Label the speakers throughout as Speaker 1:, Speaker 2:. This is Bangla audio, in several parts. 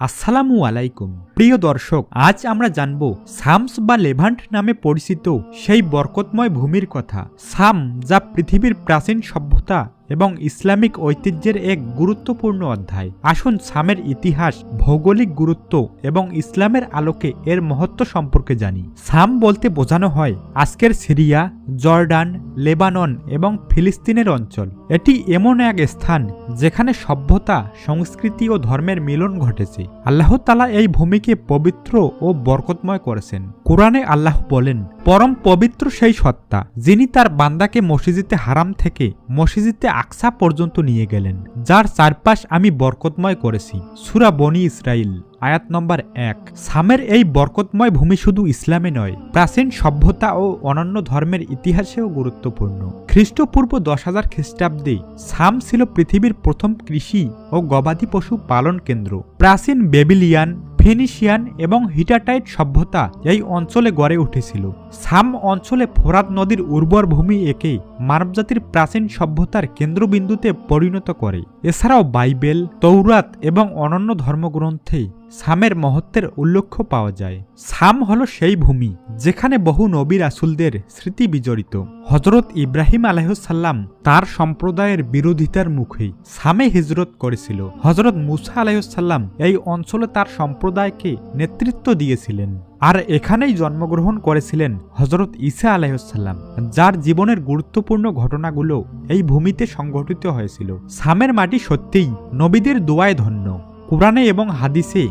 Speaker 1: আসসালামু আলাইকুম। প্রিয় দর্শক, আজ আমরা জানব সামস বা লেভান্ট নামে পরিচিত সেই বরকতময় ভূমির কথা। সাম, যা পৃথিবীর প্রাচীন সভ্যতা এবং ইসলামিক ঐতিহ্যের এক গুরুত্বপূর্ণ অধ্যায়। আসুন সামের ইতিহাস, ভৌগোলিক গুরুত্ব এবং ইসলামের আলোকে এর মহত্ব সম্পর্কে জানি। সাম বলতে বোঝানো হয় আজকের সিরিয়া, জর্ডান, লেবানন এবং ফিলিস্তিনের অঞ্চল। এটি এমন এক স্থান যেখানে সভ্যতা, সংস্কৃতি ও ধর্মের মিলন ঘটেছে। আল্লাহ তালা এই ভূমিকে পবিত্র ও বরকতময় করেছেন। কোরআনে আল্লাহ বলেন, পরম পবিত্র সেই সত্তা যিনি তার বান্দাকে মসজিদে হারাম থেকে মসজিদে আকসা পর্যন্ত নিয়ে গেলেন, যার চারপাশ আমি বরকতময় করেছি। সুরা বনি ইসরাইল আয়াত নম্বর এক। সামের এই বরকতময় ভূমি শুধু ইসলামে নয়, প্রাচীন সভ্যতা ও অনন্য ধর্মের ইতিহাসেও গুরুত্বপূর্ণ। খ্রিস্টপূর্ব দশ হাজার খ্রিস্টাব্দে সাম ছিল পৃথিবীর প্রথম কৃষি ও গবাদি পশু পালন কেন্দ্র। প্রাচীন বেবিলিয়ান, ফিনিশিয়ান এবং হিটাটাইট সভ্যতা এই অঞ্চলে গড়ে উঠেছিল। সাম অঞ্চলে ফোরাত নদীর উর্বর ভূমি একে মানবজাতির প্রাচীন সভ্যতার কেন্দ্রবিন্দুতে পরিণত করে। এছাড়াও বাইবেল, তৌরাত এবং অনন্য ধর্মগ্রন্থে সামের মহত্বের উল্লেখ পাওয়া যায়। সাম হল সেই ভূমি যেখানে বহু নবী রাসুলদের স্মৃতি বিজড়িত। হজরত ইব্রাহিম আলাইসাল্লাম তার সম্প্রদায়ের বিরোধিতার মুখে সামে হিজরত করেছিল। হজরত মুসা আলাইসাল্লাম এই অঞ্চলে তার সম্প্রদায়কে নেতৃত্ব দিয়েছিলেন। আর এখানেই জন্মগ্রহণ করেছিলেন হজরত ইসা আলাইসাল্লাম যার জীবনের গুরুত্বপূর্ণ ঘটনাগুলো এই ভূমিতে সংঘটিত হয়েছিল। সামের মাটি সত্যিই নবীদের দোয়ায় ধন্য। কোরআনে এবং হাদিসে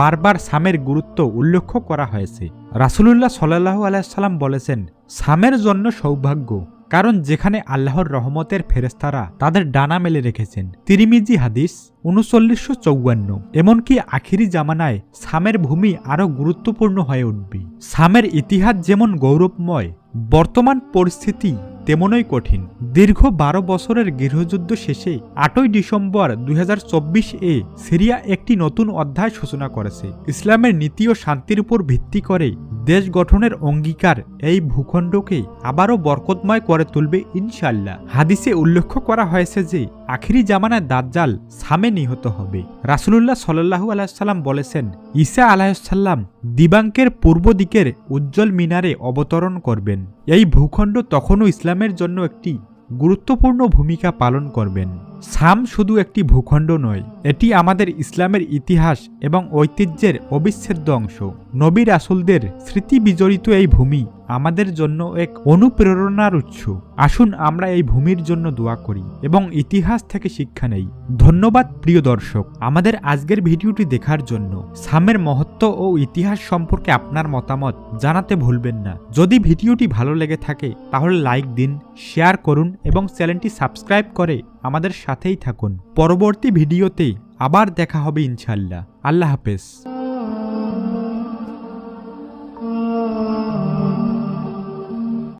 Speaker 1: বারবার সামের গুরুত্ব উল্লেখ করা হয়েছে। রাসুলুল্লাহ সাল্লাহ আলাইসাল্লাম বলেছেন, সামের জন্য সৌভাগ্য কারণ যেখানে আল্লাহর রহমতের ফেরেস্তারা তাদের ডানা মেলে রেখেছেন। তিরিমিজি হাদিস উনচল্লিশশো চৌয়ান্ন। এমনকি আখিরি জামানায় সামের ভূমি আরও গুরুত্বপূর্ণ হয়ে উঠবে। সামের ইতিহাস যেমন গৌরবময়, বর্তমান পরিস্থিতি তেমনই কঠিন। দীর্ঘ বারো বছরের গৃহযুদ্ধ শেষে আটই ডিসেম্বর দুই হাজার চব্বিশ এ সিরিয়া একটি নতুন অধ্যায় সূচনা করেছে। ইসলামের নীতি ও শান্তির উপর ভিত্তি করে দেশ গঠনের অঙ্গীকার এই ভূখণ্ডকে আবারও বরকতময় করে তুলবে ইনশাল্লাহ হাদিসে উল্লেখ করা হয়েছে যে, আখিরি জামানায় দাজ্জাল সামে নিহত হবে। রাসুলুল্লাহ সাল্লাহু আলাইসাল্লাম বলেছেন, ঈসা আলাহিসাল্লাম দিবাঙ্কের পূর্ব দিকের উজ্জ্বল মিনারে অবতরণ করবেন। এই ভূখণ্ড তখনও ইসলামের জন্য একটি গুরুত্বপূর্ণ ভূমিকা পালন করবেন। সাম শুধু একটি ভূখণ্ড নয়, এটি আমাদের ইসলামের ইতিহাস এবং ঐতিহ্যের অবিচ্ছেদ্য অংশ। নবী রাসুলদের স্মৃতি বিজড়িত এই ভূমি আমাদের জন্য এক অনুপ্রেরণার উৎস। আসুন আমরা এই ভূমির জন্য দোয়া করি এবং ইতিহাস থেকে শিক্ষা নেই। ধন্যবাদ, প্রিয় দর্শক। আমাদের আজকের ভিডিওটি দেখার জন্য সামের মহত্ব ও ইতিহাস সম্পর্কে আপনার মতামত জানাতে ভুলবেন না। যদি ভিডিওটি ভালো লেগে থাকে, তাহলে লাইক দিন, শেয়ার করুন এবং চ্যানেলটি সাবস্ক্রাইব করে আমাদের সাথেই থাকুন। পরবর্তী ভিডিওতে আবার দেখা হবে ইনশাল্লাহ আল্লাহ হাফেজ।